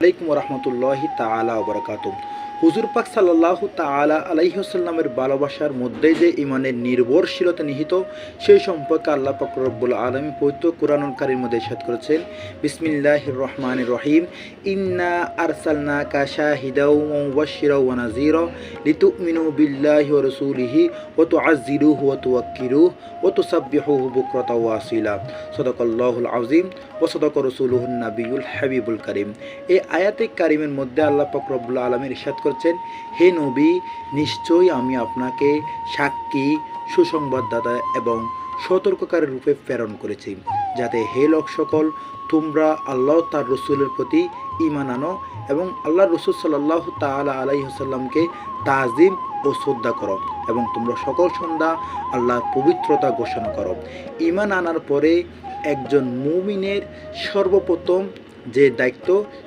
আলাইকুম রহমতুল্লাহি তালা বরকাত হুজুর পাক সাল্লাহ তালা আলাইহসাল্লামের ভালোবাসার মধ্যে যে ইমানের নির্ভরশীলতা নিহিত, সেই সম্পর্কে আল্লাহ পাক রব্বুল আলমী পবিত্র কোরআনুল মধ্যে ইসাদ করেছেন। বিসমিল্লাহ রহমান রহিম। ইন্না আরসালনা কাশা হিদাউ ওয়াশিরাউ ওয়া নাজিরা লিতুমিনু বিল্লাহি ওয়া রাসূলিহি ওয়া তুআজ্জিরুহু ওয়া তুওয়াক্কিরুহু ওয়া তুসাব্বিহুহু বুকরাতা ওয়া আসিলা। সাদাকাল্লাহুল আযীম ওয়া সাদাকা রাসূলুহুন নাবিয়ুল হাবিবুল কারীম। এই আয়াতে কারিমের মধ্যে আল্লাহ পাক রব্বুল আলমের ইরশাদ করছেন, হে নবী, নিশ্চয়ই আমি আপনাকে সাক্ষী, সুসংবাদদাতা এবং সতর্ককারী রূপে প্রেরণ করেছি, যাতে হে লোক সকল, তোমরা আল্লাহ তার রসুলের প্রতি ইমান আনো এবং আল্লাহ রসুল সাল্লাহ তালা আলাইসাল্লামকে তাজিম ও শ্রদ্ধা করো এবং তোমরা সকল সন্ধ্যা আল্লাহর পবিত্রতা ঘোষণা করো। ইমান আনার পরে একজন মুমিনের সর্বপ্রথম যে দায়িত্ব